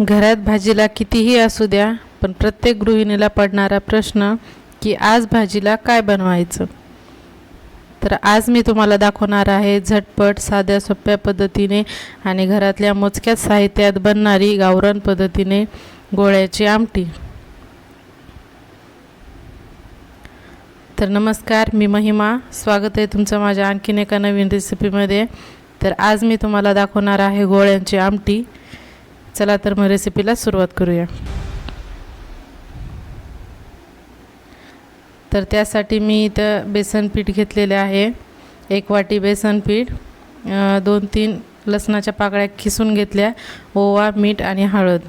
घरात भाजीला कितीही असू द्या पण प्रत्येक गृहिणीला पडणारा प्रश्न की आज भाजीला काय बनवायचं? तर आज मी तुम्हाला दाखवणार आहे झटपट साध्या सोप्या पद्धतीने आणि घरातल्या मोजक्याच साहित्यात बनणारी गावरान पद्धतीने गोळ्याची आमटी. तर नमस्कार मी महिमा. स्वागत आहे तुमचं माझ्या आणखीन एका नवीन रेसिपीमध्ये तर आज मी तुम्हाला दाखवणार आहे गोळ्यांची आमटी. चला तर मग रेसिपीला सुरुवात करूया. तर त्यासाठी मी इथं बेसन पीठ घेतलेले आहे. एक वाटी बेसन पीठ दोन तीन लसणाच्या पाकळ्या खिसून घेतल्या ओवा मीठ आणि हळद.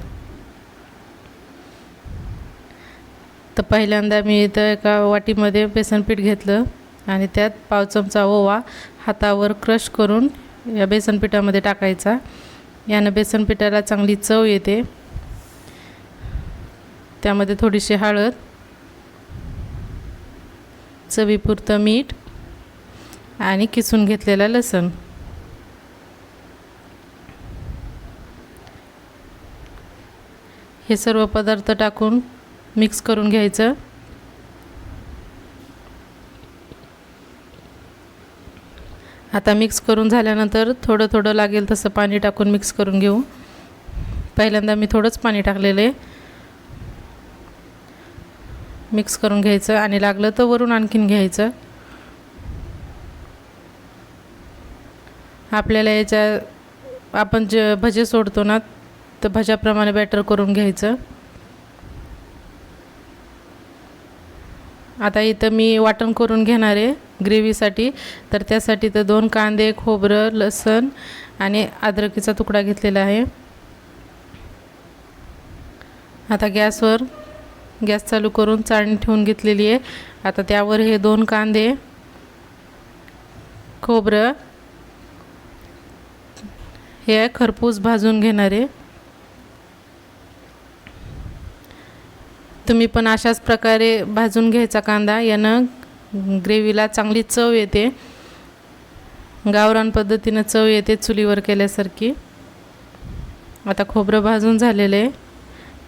तर पहिल्यांदा मी इथं एका वाटीमध्ये बेसन पीठ घेतलं आणि त्यात पाव चमचा ओवा हातावर क्रश करून या बेसन पिठामध्ये टाकायचा. यानं बेसन पिठाला चांगली चव येते. त्यामध्ये थोडीशी हळद चवीपुरतं मीठ आणि किसून घेतलेला लसण. हे सर्व पदार्थ टाकून मिक्स करून घ्यायचं. आता मिक्स करून झाल्यानंतर थोडं थोडं लागेल तसं पाणी टाकून मिक्स करून घेऊ. पहिल्यांदा मी थोडंच पाणी टाकलेलं आहे. मिक्स करून घ्यायचं आणि लागलं तर वरून आणखीन घ्यायचं. आपल्याला याच्या आपण जे भजे सोडतो ना तर भज्याप्रमाणे बॅटर करून घ्यायचं. आता इथं मी वाटण करून घेणार आहे ग्रेव्हीसाठी. तर त्यासाठी तर दोन कांदे खोबरं लसण आणि अद्रकीचा तुकडा घेतलेला आहे. आता गॅसवर गॅस चालू करून चाळणी ठेवून घेतलेली आहे. आता त्यावर हे दोन कांदे खोबरं हे खरपूस भाजून घेणार आहे. तुम्ही पण अशाच प्रकारे भाजून घ्यायचा कांदा. यानं ग्रेव्हीला चांगली चव येते. गावरान पद्धतीनं चव येते चुलीवर केल्यासारखी. आता खोबरं भाजून झालेलं. आहे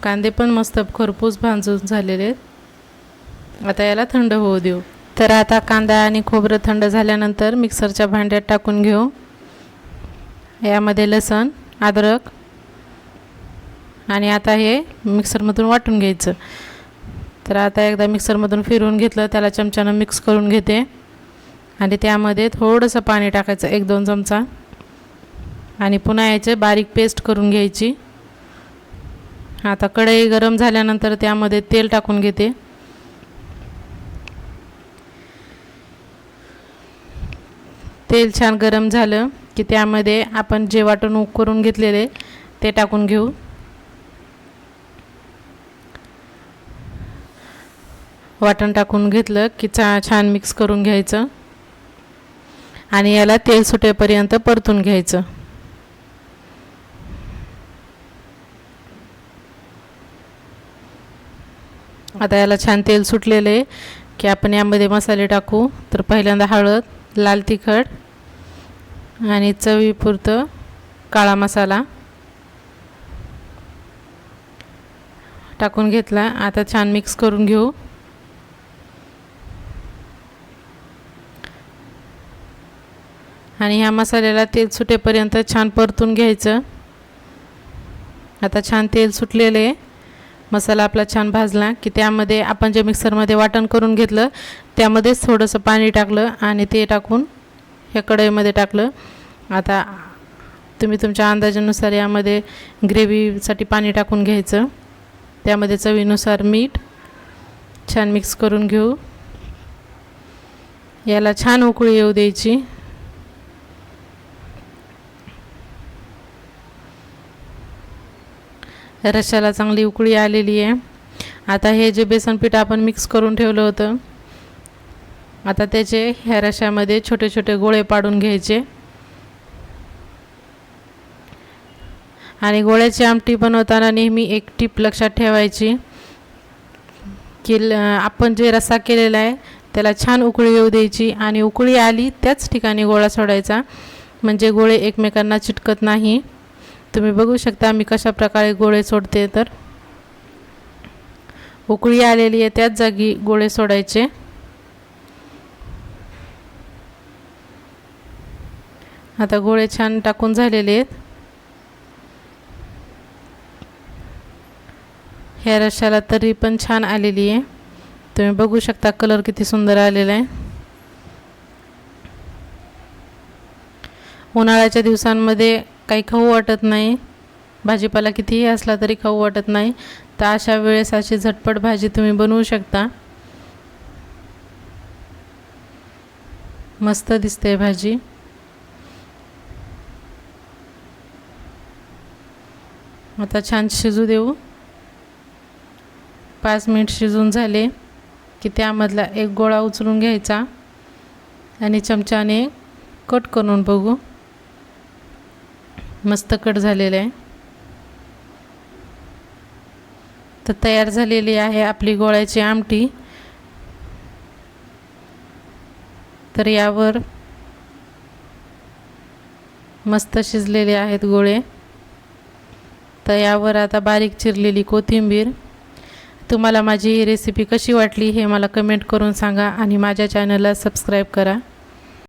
कांदे पण मस्त खरपूस भाजून झालेले. आहेत आता याला थंड होऊ देऊ. तर आता कांदा आणि खोबरं थंड झाल्यानंतर मिक्सरच्या भांड्यात टाकून घेऊ. यामध्ये लसण अद्रक आणि आता हे मिक्सरमधून वाटून घ्यायचं. तर आता एकदा मिक्सरमधून फिरवून घेतलं त्याला चमच्यानं मिक्स करून घेते. आणि त्यामध्ये थोडंसं पाणी टाकायचं एक दोन चमचा. आणि पुन्हा याचे बारीक पेस्ट करून घ्यायची. आता कढई गरम झाल्यानंतर त्यामध्ये तेल टाकून घेते. तेल छान गरम झालं की त्यामध्ये आपण जे वाटण करून घेतलेले ते टाकून घेऊ. वाटण टाकून घेतलं की चा छान मिक्स करून घ्यायचं. आणि याला तेल सुटेपर्यंत परतून घ्यायचं. आता याला छान तेल सुटलेलं आहे की आपण यामध्ये मसाले टाकू. तर पहिल्यांदा हळद लाल तिखट आणि चवीपुरतं काळा मसाला टाकून घेतला. आता छान मिक्स करून घेऊ. आणि ह्या मसाल्याला तेल सुटेपर्यंत छान परतून घ्यायचं. आता छान तेल सुटलेलं. आहे मसाला आपला छान भाजला की त्यामध्ये आपण जे मिक्सरमध्ये वाटण करून घेतलं त्यामध्येच थोडंसं पाणी टाकलं आणि ते टाकून ह्या कढईमध्ये टाकलं. आता तुम्ही तुमच्या अंदाजानुसार यामध्ये ग्रेव्हीसाठी पाणी टाकून घ्यायचं. त्यामध्ये चवीनुसार मीठ छान मिक्स करून घेऊ. याला छान उकळी येऊ द्यायची. रश्याला चांगली उकळी आलेली आहे. आता हे जे बेसन पीठ आपण मिक्स करून ठेवलं होतं आता त्याचे ह्या रश्यामध्ये छोटे छोटे गोळे पाडून घ्यायचे. आणि गोळ्याची आमटी बनवताना नेहमी एक टीप लक्षात ठेवायची की ल आपण जे रस्सा केलेला आहे त्याला छान उकळी येऊ द्यायची आणि उकळी आली त्याच ठिकाणी गोळा सोडायचा. म्हणजे गोळे एकमेकांना चिटकत नाही. तुम्ही बघू शकता मी कशा प्रकारे गोळे सोडते तर. उकळी आलेली आहे त्याच जागी गोळे सोडायचे. आता गोळे छान टाकून झालेले आहेत. ह्या रशाला तरी पण छान आलेली आहे. तुम्ही बघू शकता कलर किती सुंदर आलेला आहे. उन्हाळ्याच्या दिवसांमध्ये काही खाऊ वाटत नाही. भाजीपाला कितीही असला तरी खाऊ वाटत नाही. तर अशा वेळेस अशी झटपट भाजी तुम्ही बनवू शकता. मस्त दिसते भाजी. आता छान शिजू देऊ. पाच मिनिट शिजून झाले की त्यामधला एक गोळा उचलून घ्यायचा. आणि चमच्याने कट करून बघू. मस्त कट झालेलं आहे. तर तयार झालेली आहे आपली गोळ्याची आमटी. तर यावर मस्त शिजलेले आहेत गोळे. तर यावर आता बारीक चिरलेली कोथिंबीर. तुम्हाला माझी ही रेसिपी कशी वाटली हे मला कमेंट करून सांगा आणि माझ्या चॅनलला सबस्क्राईब करा.